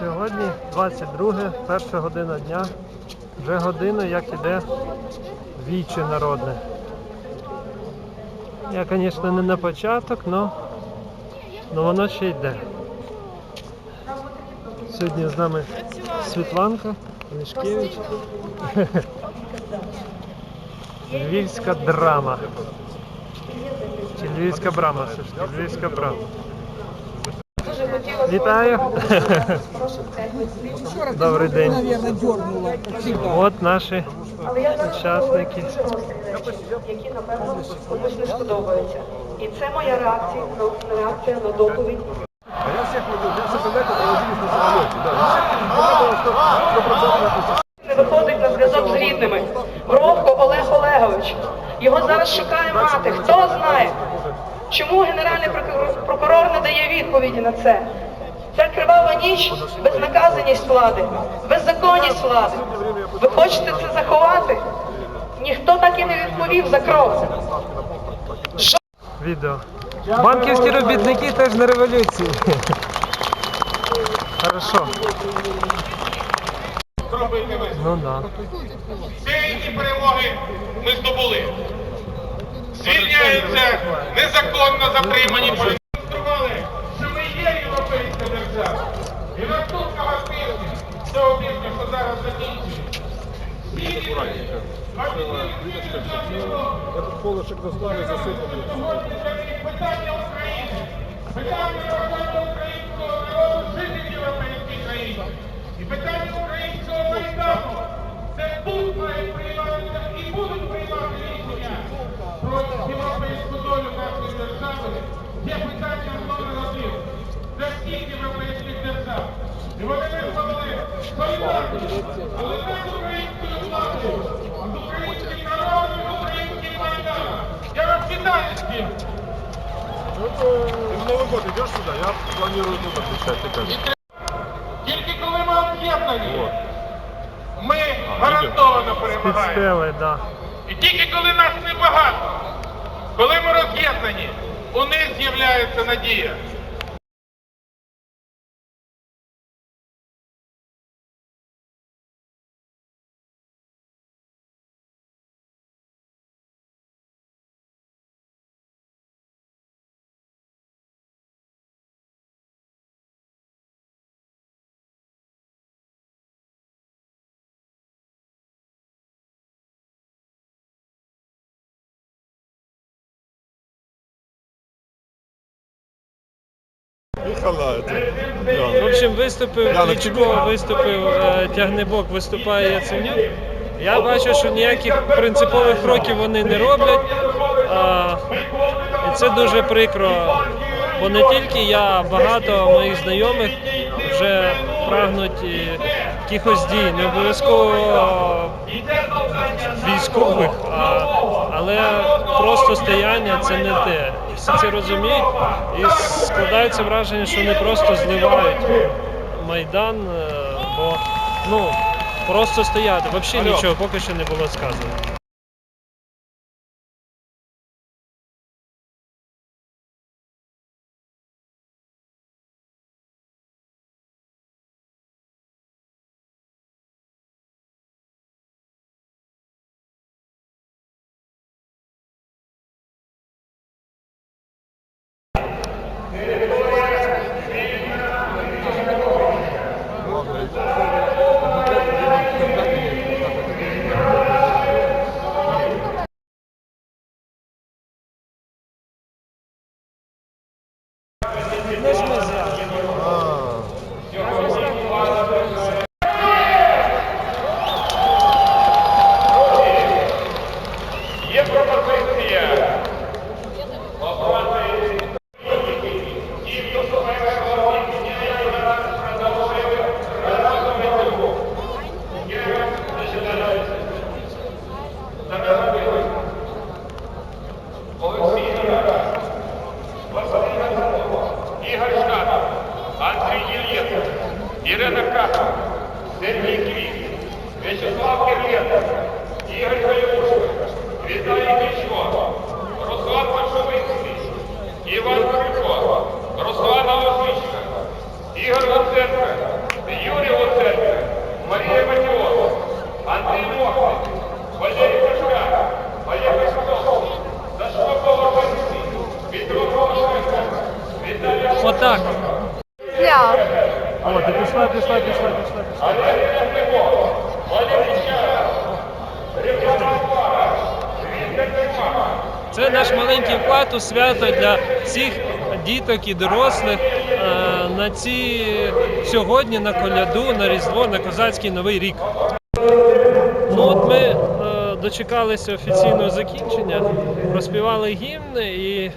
Сьогодні 22, перша година дня. Вже година, як іде віче народне. Я, звісно, не на початок, але воно ще йде. Сьогодні з нами Світланка Лішкевич. Львівська драма. Чи львівська брама, все ж таки, львівська брама. Вітаю! Добрий день. От наші учасники. які напевно комусь не сподобаються. І це моя реакція на реакція на доповідь. А я водил, я самолете, да. Не виходить на зв'язок з рідними. Бровко Олег Олегович. Його зараз шукає мати. Хто знає? Чому генеральний прокурор, прокурор не дає відповіді на це? Кривава ніч, безнаказаність влади, беззаконність влади. Ви хочете це заховати? Ніхто так і не відповів за кров. Відео. Банківські робітники теж на революції. Хорошо. Ну да. Деякі перемоги ми здобули. Звільняються незаконно затримані продемонстрували, що ми є європейська держава. І наступного тижня, цього тижня, що зараз закінчується, Этот полочек дослали засыпали. питання України, питання народу українського народу жити в європейській країні. І питання українського майдану. Це тут мають прийматися і будуть приймати рішення про європейську долю нашої держави. Є питання номер один. Це всіх європейських держав. І вони солідарність. Але не з українською владою, а з українським народом і з українським майданом. Я вас вітаю з цим. Ну, это в Новый год идешь сюда, я планирую тут отвечать опять. Тільки коли ми об'єднані, ми гарантовано перемагаємо. Да. І тільки коли нас небагато, коли ми роз'єднані, у них з'являється надія. Михала, это... В общем, виступив ну, Кличко, виступив е, Тягнебок, виступає Яценюк. Я бачу, що ніяких принципових кроків вони не роблять. А, і це дуже прикро. Бо не тільки я, багато моїх знайомих вже прагнуть і якихось дій, не обов'язково військових, а, але просто стояння це не те. Всі це розуміють і складається враження, що вони просто зливають майдан, е, бо ну просто стояти. Взагалі нічого поки що не було сказано. Свято для всіх діток і дорослих е, на ці сьогодні на коляду, на Різдво, на козацький новий рік. Ну от ми е, дочекалися офіційного закінчення, проспівали гімн і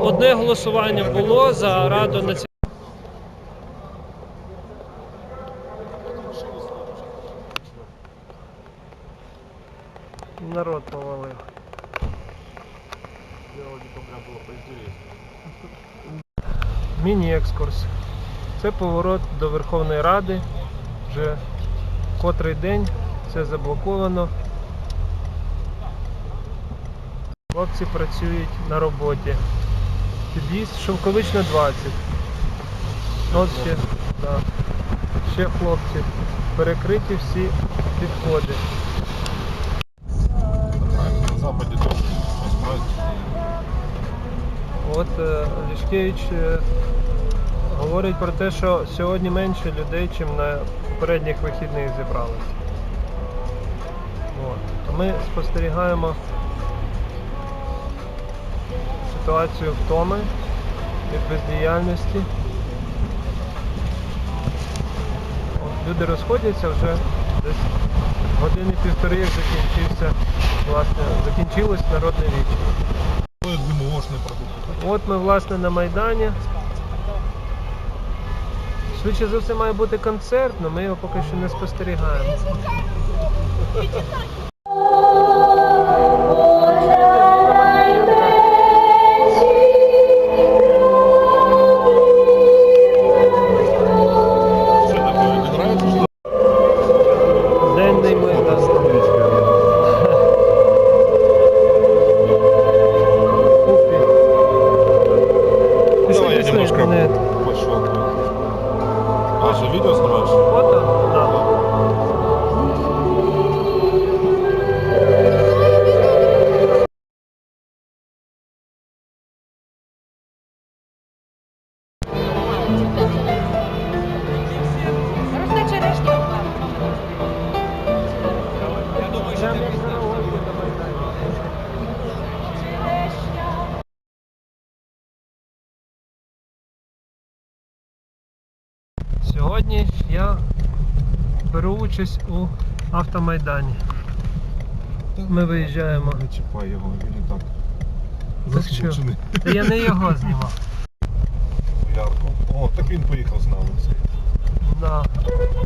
одне голосування було за раду національної. Народ повалив. Міні-екскурс. Це поворот до Верховної Ради. Вже котрий день це заблоковано. Хлопці працюють на роботі. Під'їзд Шовковична 20. От ще, да. ще хлопці. Перекриті всі підходи. От е, Лішкевич е, говорить про те, що сьогодні менше людей, ніж на попередніх вихідних зібралося. От. Ми спостерігаємо ситуацію втоми від бездіяльності. От, люди розходяться вже десь години півтори, як закінчився, власне, закінчилось народне віче. От ми власне на Майдані. Швидше за все має бути концерт, але ми його поки що не спостерігаємо. Сьогодні я беру участь у автомайдані. Ми виїжджаємо. Не чіпай його, він і так. Так що? Та я не його знімав. Ярко. О, так він поїхав з нами. Да.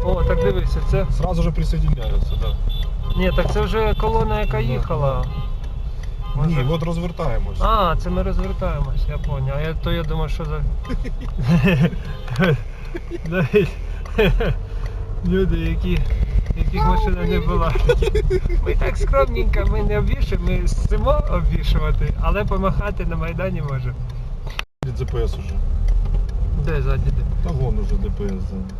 О, так дивися, це. Сразу же присоединяються, да. Ні, так це вже колона, яка їхала. Ні, от розвертаємось. А, це ми розвертаємось, я поняв. А я, то я думав, що за. Навіть Люди, які, яких машина не була. Ми так скромненько, ми не обвішуємо, ми симо обвішувати, але помахати на Майдані можемо. Від ДПС уже. Де ззаді де? Та вон уже ДПС ззаді.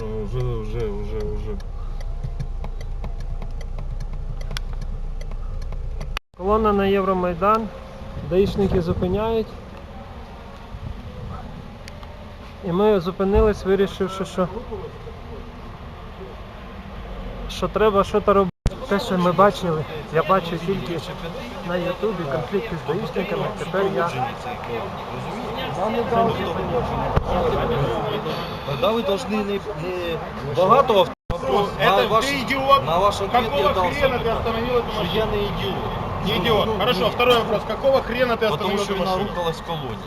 Ну, вже, вже, вже, вже. Колона на Євромайдан. Даїшники зупиняють. І ми зупинились, вирішивши, що, що треба щось робити. Те, що ми бачили, я бачив тільки на Ютубі конфлікти з даїшниками, тепер я. Тогда вы должны не, не багато авто. Это на ваш, ты идиот. на ваш ответ Какого я дал хрена сам. ты остановил эту Что машину? я не идиот. Не идиот. Хорошо, второй вопрос. Какого хрена ты Потому остановил что эту вона машину? рухалась в колонии.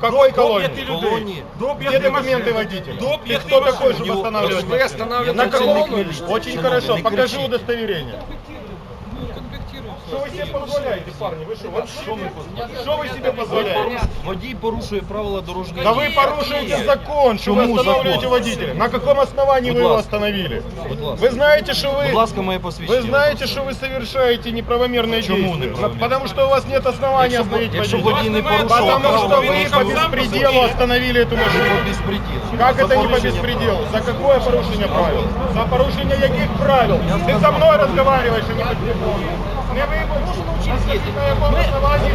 В какой колонии? Колонии. Где документы водителя? Ты кто такой, чтобы останавливать? Вы машину? На начальник колонну? милиции. Очень Шановний, хорошо. не Покажи кричи. удостоверение. Что вы себе позволяете, парни? Вы что? Вот что мы Что вы себе позволяете? Водій порушує правила дорожнього Да вы порушаете закон, что вы Чему останавливаете закон? водителя. На каком основании вы Будь его ласка. остановили? Будь ласка. Вы знаете, что Будь вы... ласка, моє посвідчення. Вы знаете, что вы совершаете неправомерные Почему действия? неправомерные? Потому что у вас нет основания Якщо, остановить якщо водителя. водій не порушував Потому правила что вы дорожнього по руху, беспределу остановили эту по машину. безпреділу. Как За это не по порушення беспределу? За какое порушение правил? За порушение каких правил? Ты со мной разговариваешь, а не по телефону. Не вы на каком основании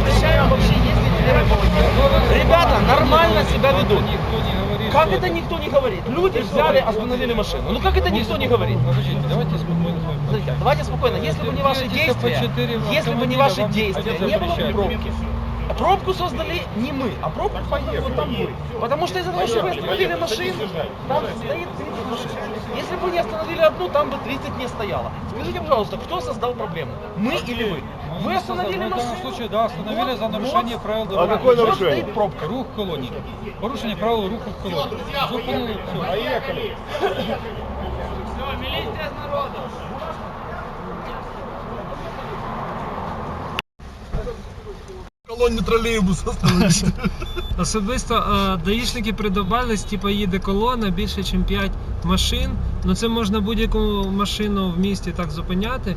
Ребята нормально себя ведут. Как это никто не говорит? Люди взяли, остановили машину. Ну как это никто не говорит? Смотрите, давайте спокойно. Если бы не ваши действия, если бы не ваши действия, не было бы пробки. Пробку создали не мы, а пробку создали вот там вы. Потому что из-за того, что вы остановили машину, там стоит 30 машин. Если бы не остановили одну, там бы 30 не стояло. Скажите, пожалуйста, кто создал проблему? Мы или вы? Вы остановили В данном машину. случае, да, остановили Вот, за нарушение вот. правил А дорожного какое движения. Вот нарушение? стоит пробка. Рух в колонии. Порушение правил руху в колонии. Зупинили, все. Поехали. Колонні тролейбуса остановили. Особисто е, даїшники придобались, типу їде колона, більше ніж 5 машин. Ну це можна будь-яку машину в місті так зупиняти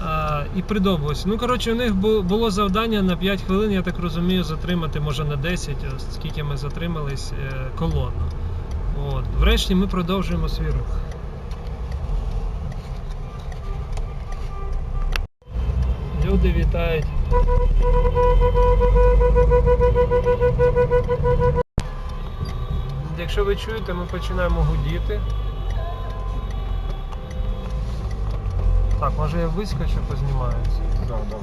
е, і придовбуватися. Ну, коротше, у них було завдання на 5 хвилин, я так розумію, затримати, може на 10, ось скільки ми затримались е, колону. От. Врешті ми продовжуємо свій рух. Люди вітають. Якщо ви чуєте, ми починаємо гудіти. Так, може я вискочу, познімаюся. Да, да.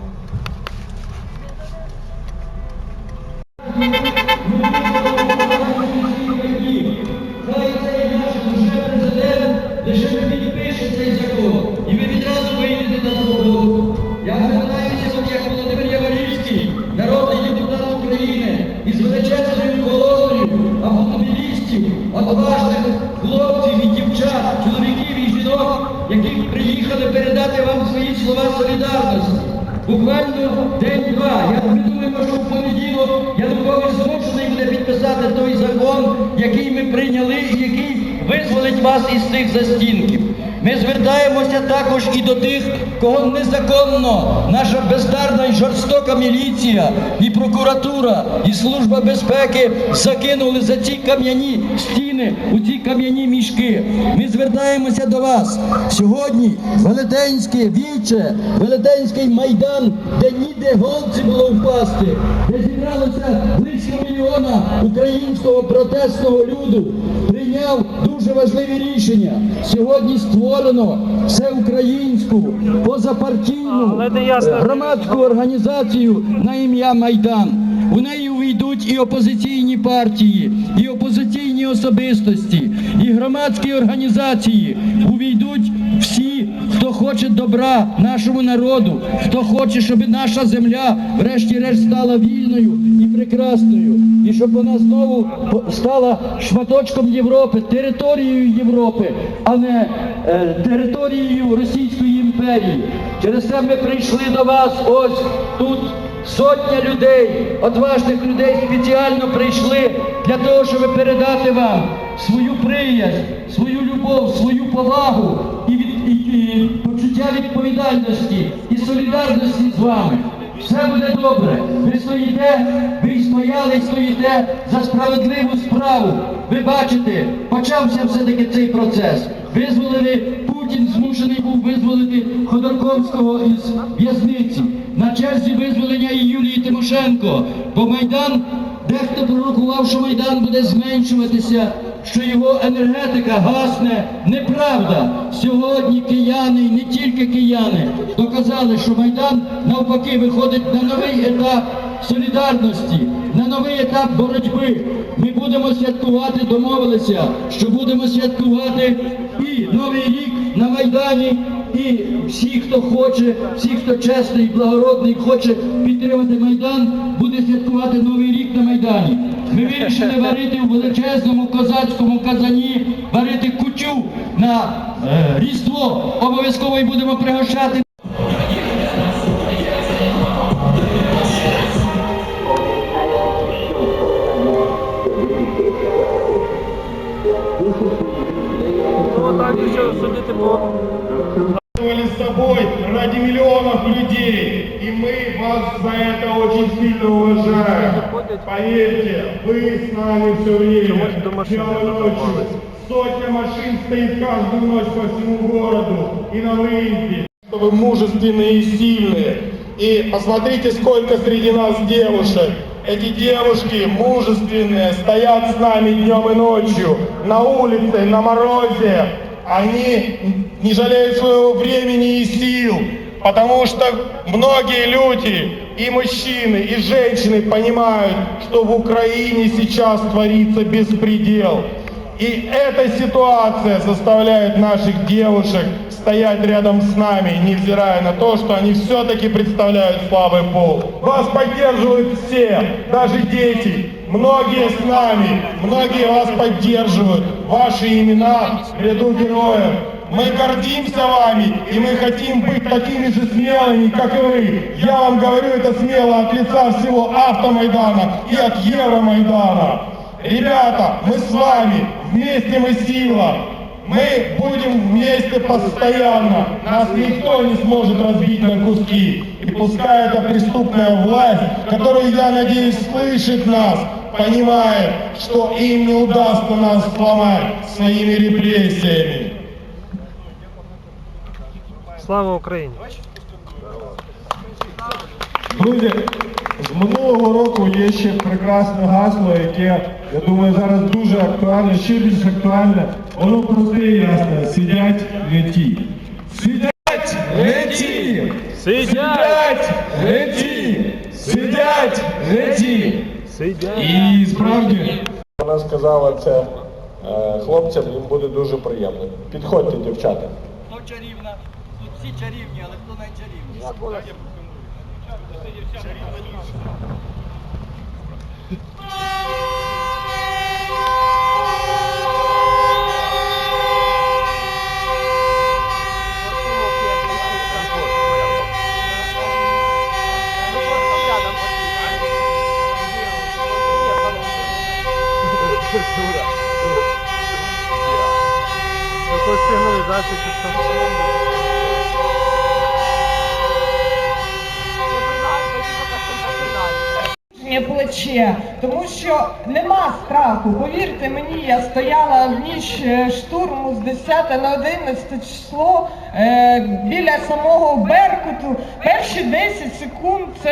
Отважних хлопців і дівчат, чоловіків і жінок, які приїхали передати вам свої слова солідарності. Буквально день-два. Я не думаю, що в понеділок Янукович змушений буде підписати той закон, який ми прийняли і який визволить вас із цих застінків. Ми звертаємося також і до тих, кого незаконно наша бездарна і жорстока міліція, і прокуратура, і служба безпеки закинули за ці кам'яні стіни, у ці кам'яні мішки. Ми звертаємося до вас сьогодні. Велетенське віче, велетенський майдан, де ніде голці було впасти, де зібралося близько мільйона українського протестного люду, прийняв дуже важливі рішення. Сьогодні створено всеукраїнську, позапартійну громадську організацію на ім'я Майдан. У неї увійдуть і опозиційні партії, і опозиційні особистості, і громадські організації. Увійдуть всі, хоче добра нашому народу, хто хоче, щоб наша земля, врешті-решт, стала вільною і прекрасною, і щоб вона знову стала шматочком Європи, територією Європи, а не е, територією Російської імперії. Через це ми прийшли до вас ось тут. Сотня людей, odważних людей спеціально прийшли для того, щоб передати вам свою приязнь, свою любов, свою повагу і почуття відповідальності і солідарності з вами. Все буде добре. Ви стоїте, ви стояли і стоїте за справедливу справу. Ви бачите, почався все-таки цей процес. Визволили Путін змушений був визволити Ходорковського із в'язниці. На черзі визволення і Юлії Тимошенко. Бо Майдан, дехто пророкував, що Майдан буде зменшуватися, що його енергетика гасне. Неправда. Сьогодні кияни, і не тільки кияни, доказали, що Майдан навпаки виходить на новий етап солідарності, на новий етап боротьби. Ми будемо святкувати, домовилися, що будемо святкувати і Новий рік на Майдані, і всі, хто хоче, всі, хто чесний, благородний, хоче підтримати Майдан, буде святкувати Новий рік на Майдані ми вирішили варити в величезному козацькому казані, варити кутю на е, різдво. Обов'язково і будемо пригощати. С тобой ради миллионов людей. И мы вас за это очень сильно уважаем. Поверьте, вы с нами все время, днем и ночью. Сотня машин стоит каждую ночь по всему городу и на. Что вы мужественные и сильные. И посмотрите, сколько среди нас девушек. Эти девушки мужественные, стоят с нами днем и ночью, на улице, на морозе. Они не жалеют своего времени и сил, потому что многие люди, и мужчины, и женщины понимают, что в Украине сейчас творится беспредел. И эта ситуация заставляет наших девушек стоять рядом с нами, невзирая на то, что они все-таки представляют слабый пол. Вас поддерживают все, даже дети. Многие с нами, многие вас поддерживают. Ваши имена в ряду героев. Мы гордимся вами, и мы хотим быть такими же смелыми, как и вы. Я вам говорю это смело от лица всего Автомайдана и от Евромайдана. Ребята, мы с вами, вместе мы сила. Мы будем вместе постоянно. Нас никто не сможет разбить на куски. И пускай эта преступная власть, которая, я надеюсь, слышит нас, понимает, что им не удастся нас сломать своими репрессиями. Слава Україні. Друзі, з минулого року є ще прекрасне гасло, яке, я думаю, зараз дуже актуальне, ще більш актуальне. Воно просте і ясне. Сидять реті. Сидять реті! Сидять! Сидять реті! Сидять реті! Сидять! І справді вона сказала це е, хлопцям, їм буде дуже приємно. Підходьте, дівчата. Всі чарівні, але хто найчарівніший? Якось сигналізацію чи що? Моє плече, тому що нема страху. Повірте мені, я стояла в ніч е, штурму з 10 на 11 число е, біля самого Беркуту. Перші 10 секунд це